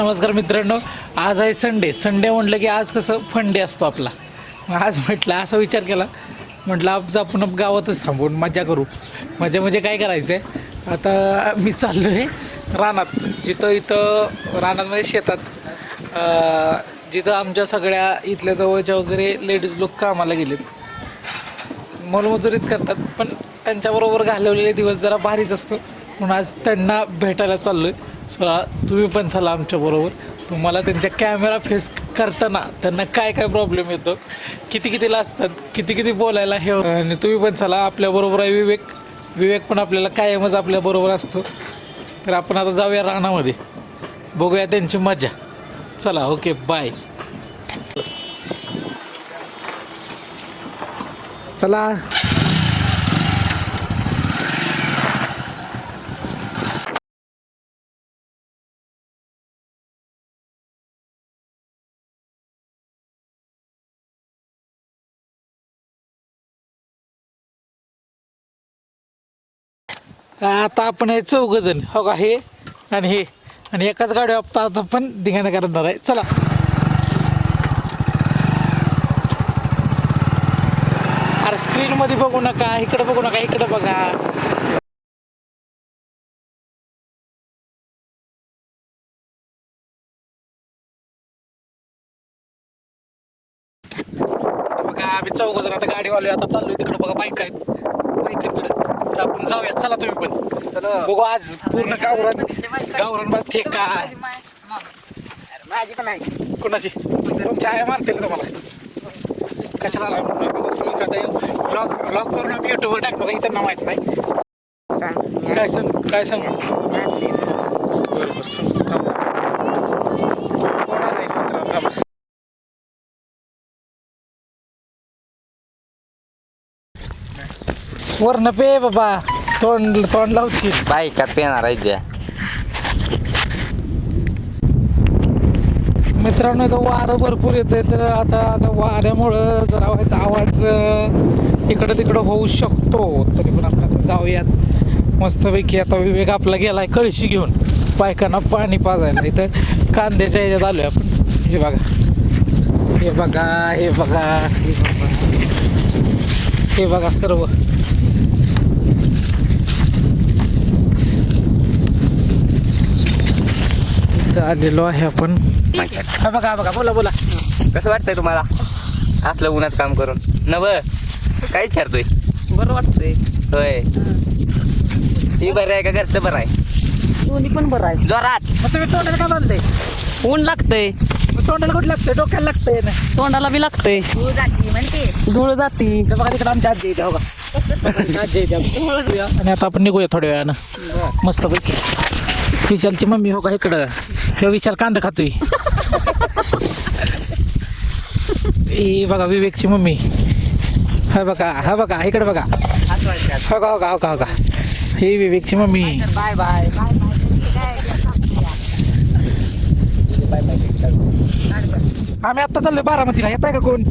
नमस्कार मित्रांनो आज आहे संडे संडे म्हटलं की आज कसं फंडे असतो आपला. मग आज म्हटलं असा विचार केला. म्हटलं आज आपण गावातच थांबून मजा करू. मजा म्हणजे काय करायचं आहे आता मी चाललो आहे रानात. जिथं इथं रानामध्ये शेतात. जिथं आमच्या सगळ्या इथल्या जवळच्या वगैरे लेडीज लोक कामाला गेलेत. मोलमजुरीच करतात पण त्यांच्याबरोबर घालवलेले दिवस जरा भारीच असतो. म्हणून आज त्यांना भेटायला चाललो आहे चला तुम्ही पण चला आमच्याबरोबर तुम्हाला त्यांच्या कॅमेरा फेस करताना त्यांना काय काय प्रॉब्लेम येतो किती कितीला असतात किती किती बोलायला हे आणि तुम्ही पण चला आपल्याबरोबर आहे विवेक. विवेक पण आपल्याला कायमच आपल्याबरोबर असतो. तर आपण आता जाऊया रानामध्ये. बघूया त्यांची मजा. चला ओके बाय चला. आता आपण हे चौघ जण हो का हे आणि हे. आणि एकाच गाडी आता आता पण धिंगाणा करणार आहे. चला. अरे स्क्रीन मध्ये बघू नका इकडे बघू नका इकडे बघा. बघा आम्ही चौघ जण आता गाडीवाले आता चाललोय तिकडे बघा बाईक आहेत. तर आपण जाऊया. चला तुम्ही पण. बघू आज पूर्ण गावरान गावरान बस ठेका माझी पण आहे. कोणाची? तुमच्या आया मारतील तुम्हाला? कशाला ब्लॉग ब्लॉग करून आम्ही युट्यूबवर टाकणार आहे, त्यांना माहीत नाही सांग. काय सांग? काय सांगू? बरोबर सांगतो वरनं पे बाबा. तोंड तोंड लावची बायका पेणार आहे द्या मित्रांनो इथं वारं भरपूर येते तर आता आता वाऱ्यामुळं जरा व्हायचा आवाज अं, इकडं तिकडं होऊ शकतो. तरी पण आपण आता जाऊयात. मस्तपैकी आता विवेक आपला गेलाय कळशी घेऊन. बायकांना पाणी पाजायला. इथं कांद्याच्या ह्याच्यात आलोय आपण. हे बघा. हे बघा हे बघा हे बघा. हे बघा सर्व. इथं आलेलो आहे आपण. हा बघा हा बघा बोला बोला. कसं वाटतंय तुम्हाला? असलं उन्हात काम करून. नव? काय विचारतोय? बरं वाटतंय. होय. ती बरं आहे का घरचं बरं आहे? दोन्ही पण बरं आहे. जोरात. मग तुम्ही तोंडाला का बांधते ऊन लागतंय. तोंडाला कुठं लागतंय? डोक्याला लागतंय ना. तोंडाला बी लागतंय. धूळ जाती हे बघा तिकडे आमच्या आजी येते हो का आजी येते आणि आता आपण निघूया थोड्या वेळानं. मस्तपैकी. विशालची मम्मी हो का इकडं. हे विशाल कांदा खातोय ही बघा विवेकची मम्मी हा बघा हा बघा इकडे बघा हो का हो का हो का हो का ही विवेकची मम्मी बाय बाय आम्ही आता चाललोय बारामतीला येत आहे का कोण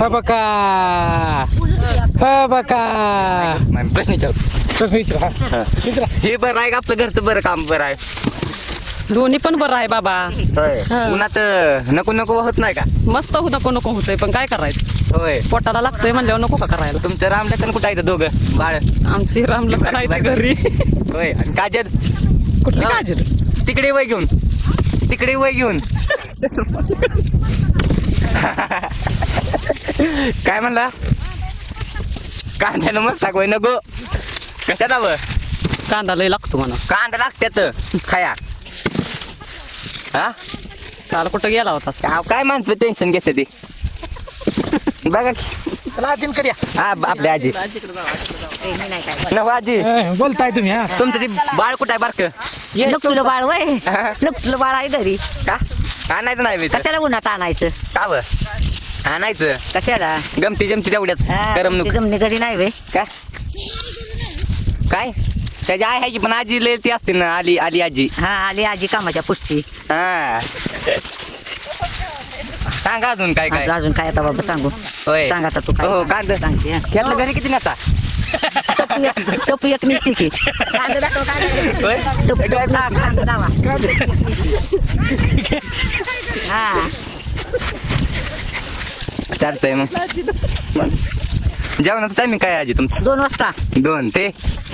हा बघा हा बघा प्रश्न विचार प्रश्न विचारा हा. हे. बरं आहे का आपलं घरचं बरं काम बरं आहे? दोन्ही पण बरं आहे बाबा. होय. हा. उन्हात नको नको होत नाही का? मस्त हो नको नको होतंय पण काय करायचं? होय. पोटाला लागतंय म्हणल्यावर नको का करायला? तुमचं रामलखन कुठं आहे दोघं? बाळ. आमची रामला करायचं घरी. होय. आणि काजल? कुठली काजल? तिकडे वय घेऊन. तिकडे वय घेऊन. काय म्हणला? कांद्यानं मस्त वय नको. कशात हवं कांदा लय लागतो म्हणा. कांदा लागत्यात. खाया. हा? काल कुठं गेला होता? काय काय माणसं टेन्शन घेते ती. बघा की. हा आपली आजी. नव आजी. ए, बोलताय तुम्ही हा. तुमचं ती बाळ कुठं आहे बारक? नुकलं बाळ वय. नुकलं बाळ आहे घरी. का? आणायचं नाही मी तर. कशाला उन्हात आणायचं? का व आणायचं. कशाला? गमती जमती तेवढ्यात करमणूक जमणे घरी नाही वे काय काय? त्याची आई आहे की पण आजी लय ती असते ना आली आली आजी. हा आली आजी कामाच्या पुष्टी हा. सांगा अजून काय काय. अजून काय आता बाबा सांगू. होय. सांग आता तू काय हो कांदा. सांगते, हा. घेतलं घरी किती नका टपू एक टपू एक निघते की. कांदा दाखव, कांदा. होय? टपू टपू निघते, कांदा दावा. हा. चालतंय मग. जेवणाचं टायमिंग काय आहे आजी तुमचं? दोन वाजता. दोन ते?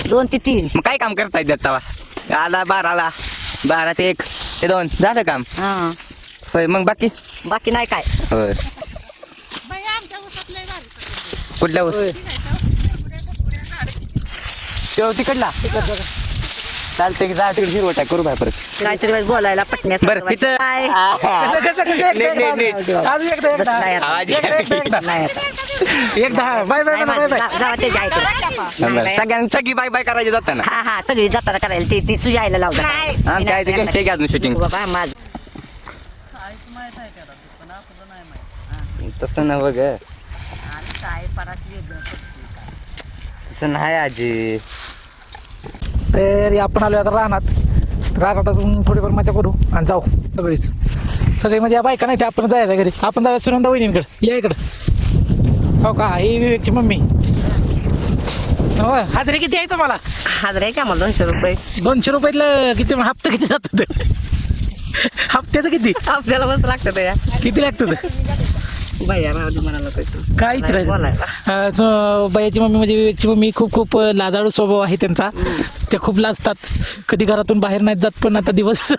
दोन ते तीन. मग काय काम करताय त्यात तवा आला बाराला. बारा ते एक. ते दोन. झालं काम? हा. होय मग बाकी? बाकी नाही काय. होय. कुठल्या ऊस? तो तिकडला. चालतंय की जा तिकडे हिरवटा करू बाय परत. काहीतरी वेळेस बोलायला पटण्यात बरं काय? नीट, नीट, नीट. आता. आवाज नाही. आता. एकदा हा बाय बाय बाय. बाय. जा- जावा नाही. सगळ्यांना सगळी बाय बाय करायची जाताना. हा हा सगळी जाताना करायला. ती ती तुझ्या आईला लावता. आमच्या आई ते ते अजून शूटिंग बाबा माझ तसं ना बघ. तसं नाही आजी. तर आपण आलो आता रानात. रानात अजून थोडीफार मजा करू आणि जाऊ सगळीच. सगळी म्हणजे या बायका नाही ते आपण जायचं घरी. आपण जाऊया सुनंदा वहिनींकडे. या इकडं. हो का? ही विवेकची मम्मी. हो हाजरी किती आहे तुम्हाला? हाजर आहे का मला दोनशे रुपये. दोनशे रुपयातलं किती हप्ता किती जात ते? हप्त्याचं किती? आपल्याला मस्त लागतं त्या किती लागतं ते? भैया राहू दे म्हणाला पैसे काय बोलायला. बायाची मम्मी म्हणजे विवेकची मम्मी खूप खूप लाजाळू स्वभाव आहे त्यांचा. त्या खूप लाजतात. कधी घरातून बाहेर नाहीत जात पण आता दिवस.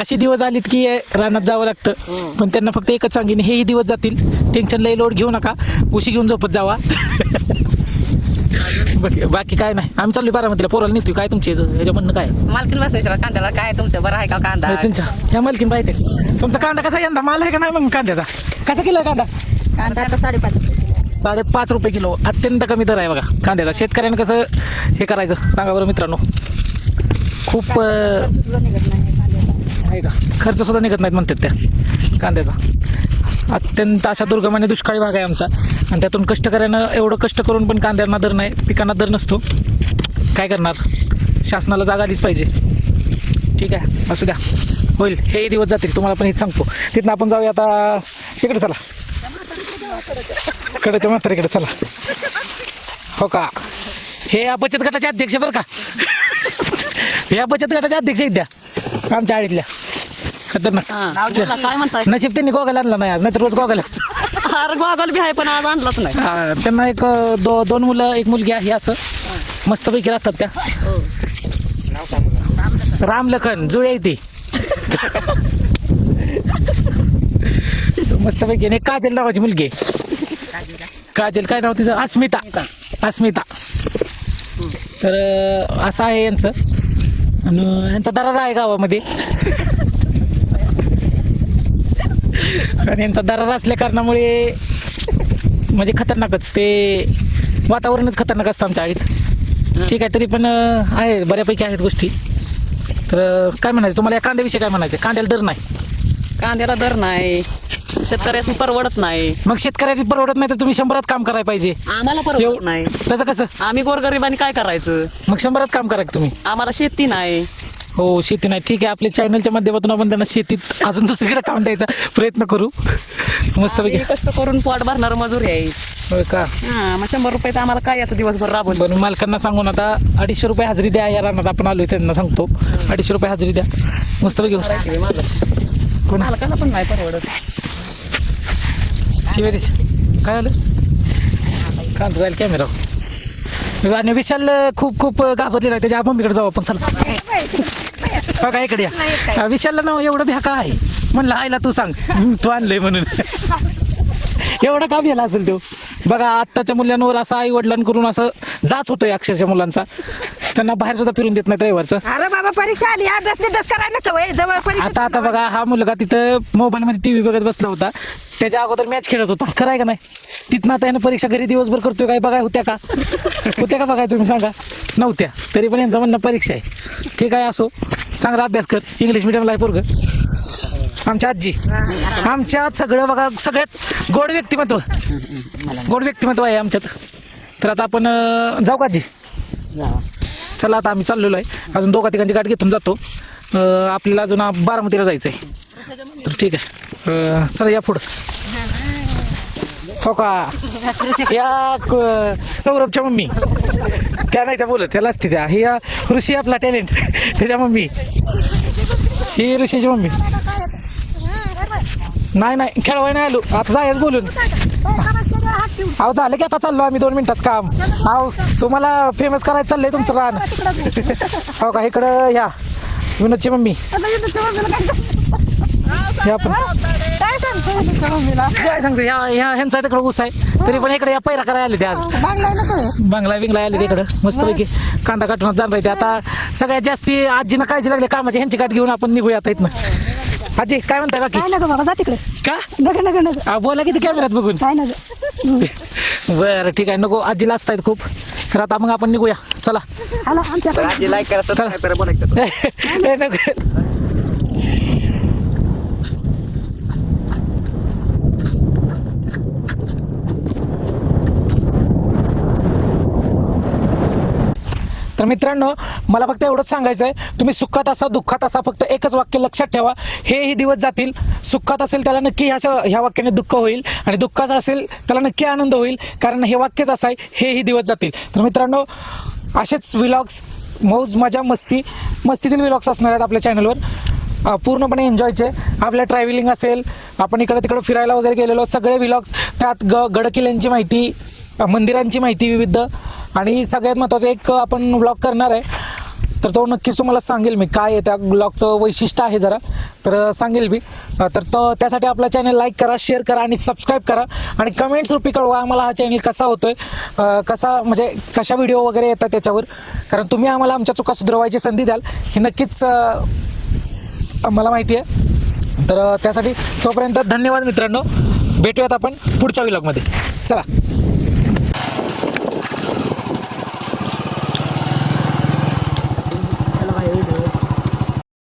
असे दिवस आलीत की रानात जावं लागतं. पण त्यांना फक्त एकच सांगेन हेही दिवस जातील. टेन्शन लई लोड घेऊ नका. उशी घेऊन झोपत जावा. बाकी काय नाही. आम्ही चाललो बारामतीला. पोराला नेतोय. काय तुमचे? ह्याच्या म्हणणं काय? मालकीन बसायच्या कांद्याला. काय तुमचं? बरं आहे का कांदा? तुमच्या ह्या मालकीन पाहिजे तुमचा कांदा कसा यंदा? माल आहे का नाही मग कांद्याचा? कसा किलो कांदा? कांदा साडेपाच. साडेपाच रुपये किलो अत्यंत कमी दर आहे बघा. कांद्याचा शेतकऱ्यानं कसं हे करायचं? सांगा बरं मित्रांनो. खूप आहे का? खर्च सुद्धा निघत नाहीत म्हणतात त्या कांद्याचा. अत्यंत अशा दुर्गम आणि दुष्काळी भाग आहे आमचा. आणि त्यातून कष्टकऱ्यानं एवढं कष्ट करून पण कांद्यांना दर नाही पिकांना दर नसतो. काय करणार? शासनाला जागा आलीच पाहिजे. ठीक आहे असू द्या. होईल. हे दिवस जातील तुम्हाला पण हेच सांगतो. तिथनं आपण जाऊया आता इकडे चला. कडेच्या म्हातारीकडे चला. हो का? हे या बचत गटाचे अध्यक्ष बरं का. हे या बचत गटाचे अध्यक्ष आहेत त्या आमच्या आळीतल्या. खतरनाक. हा. नशीब त्यांनी गोगल आणला नाही आज नाहीतर रोज गोगल गॉगल बी आहे पण आज आणलाच नाही. हा, त्यांना एक दो दोन मुलं एक मुलगी आहे असं. मस्तपैकी राहतात त्या. रामलखन जुळे ती. मस्तपैकी आणि काजल नावाची मुलगी आहे. काजल काय नाव तिचं? अस्मिता. अस्मिता. तर असं आहे यांचं. आणि यांचा दरारा आहे गावामध्ये. आणि यांचा दरारा असल्या कारणामुळे म्हणजे खतरनाकच. ते वातावरणच खतरनाक असतं आमच्या आळीत. ठीक आहे तरी पण आहे बऱ्यापैकी आहेत गोष्टी. तर काय म्हणायचं? तुम्हाला या कांद्याविषयी काय म्हणायचं? कांद्याला दर नाही. कांद्याला दर नाही. शेतकऱ्याची परवडत नाही. मग शेतकऱ्याची परवडत नाही तर तुम्ही शंभरात काम करायला पाहिजे. आम्हाला परवडत नाही. त्याचं कसं? आम्ही गोरगरिबांनी काय करायचं? मग शंभरात काम करा की तुम्ही. आम्हाला शेती नाही. हो शेती नाही. ठीक आहे आपल्या चॅनलच्या माध्यमातून आपण त्यांना शेतीत अजून दुसरीकडे काम द्यायचा प्रयत्न करू. मस्तपैकी आम्ही कष्ट करून पोट भरणार मजूर आहे. होय का? हा मग शंभर रुपये तर आम्हाला काय याचं दिवसभर राबून? बरं मालकांना सांगून आता अडीचशे रुपये हजेरी द्या या रानात आपण आलोय त्यांना सांगतो. अडीचशे रुपये हजेरी द्या. मस्तपैकी कोण? मालकाला पण नाही परवडत. काय आलं का जाईल कॅमेरा आणि विशाल खूप खूप घाबरलेला आहे. त्याच्या मम्मीकडे जाऊ आपण. चला. का इकडे या. विशालला ना एवढं भ्या का आहे. म्हणलं आईला तू सांग. तू आणलंय म्हणून. एवढा का भ्याला असेल तो? बघा आत्ताच्या मुलांवर असं आई वडिलांकडून असं जाच होतोय अक्षरशः मुलांचा. त्यांना बाहेर सुद्धा फिरून देत नाही रविवारचं अरे बाबा परीक्षा आली. अभ्यास करायला जवळ आता आता बघा हा मुलगा तिथं मोबाईलमध्ये टी व्ही बघत बसला होता. त्याच्या अगोदर मॅच खेळत होता. खरं आहे का नाही? तिथनं आता यानं परीक्षा घरी दिवसभर करतोय काय? बघाय होत्या का? होत्या का बघाय तुम्ही सांगा? नव्हत्या. तरी पण यांचं म्हणणं परीक्षा आहे. ठीक आहे असो? चांगला अभ्यास कर. इंग्लिश मिडियमला आहे पोरग. आमच्या आजी. आमच्यात सगळं बघा सगळ्यात गोड व्यक्तिमत्व. गोड व्यक्तिमत्व आहे आमच्यात. तर आता आपण जाऊ का आजी? चला आता आम्ही चाललेलो आहे. अजून दोघा तिघांची गाठ घेतून जातो. आपल्याला अजून बारामतीला जायचं आहे तर ठीक आहे. अं, चला या पुढं. हो का? या क- सौरभच्या मम्मी. त्या नाही त्या बोलत त्याला असते त्या. ही या ऋषी आपला टॅलेंट त्याच्या मम्मी. ही ऋषीची मम्मी. नाही नाही खेळवाय नाही आलो. आता जायच बोलून. अहो झालं की आता चाललो आम्ही दोन मिनिटात काम. अहो तुम्हाला फेमस करायचं चाललंय तुमचं रान. हो का? इकडं या. विनोदची मम्मी. या पण काय सांगते? ह्या ह्या ह्यांचा तिकडं ऊस आहे. तरी पण इकडे या पैरा करायला आले ते. आज बांगला बिंगला आले तिकडं मस्तपैकी कांदा काटून जाणार ते आता सगळ्यात जास्ती आजीनं काळजी लागली कामाची ह्यांची गाठ घेऊन आपण निघूया आता इथनं. आजी काय म्हणता बाकी? काय नका बाबा जा तिकडे. का? नका नका नका. आ, बोला किती कॅमेऱ्यात बघून. काय नका. बरं ठीक आहे. नको आजी लाजत आहेत खूप. तर आता मग आपण निघूया. चला. आला आमच्या आजी लाईक करा सबस्क्राईब करा बोलायचं ए, नको. तर मित्रांनो मला फक्त एवढंच सांगायचं आहे तुम्ही सुखात असा दुःखात असा फक्त एकच वाक्य लक्षात ठेवा. हेही दिवस जातील. सुखात असेल त्याला नक्की ह्याच्या ह्या वाक्याने दुःख होईल आणि दुःखाचं असेल त्याला नक्की आनंद होईल कारण हे वाक्यच असं आहे हेही दिवस जातील. तर मित्रांनो असेच विलॉग्स मौज मजा मस्ती मस्तीतील विलॉग्स असणार आहेत आपल्या चॅनलवर पूर्णपणे एन्जॉयचे आपल्या ट्रॅव्हलिंग असेल आपण इकडं तिकडं फिरायला वगैरे गेलेलो सगळे विलॉग्स त्यात ग गडकिल्ल्यांची माहिती मंदिरांची माहिती विविध. आणि सगळ्यात महत्त्वाचं एक आपण व्लॉग करणार आहे. तर तो नक्कीच तुम्हाला सांगेल मी काय आहे त्या ब्लॉगचं वैशिष्ट्य आहे जरा. तर सांगेल मी. तर तो त्यासाठी आपला चॅनल लाईक करा शेअर करा आणि सबस्क्राईब करा. आणि कमेंट्स रुपी कळवा आम्हाला हा चॅनल कसा होतोय. आहे कसा म्हणजे कशा व्हिडिओ वगैरे येतात त्याच्यावर. कारण तुम्ही आम्हाला आमच्या चुका सुधरवायची संधी द्याल. ही नक्कीच मला माहिती आहे. तर त्यासाठी तोपर्यंत धन्यवाद मित्रांनो. भेटूयात आपण पुढच्या व्लॉगमध्ये चला.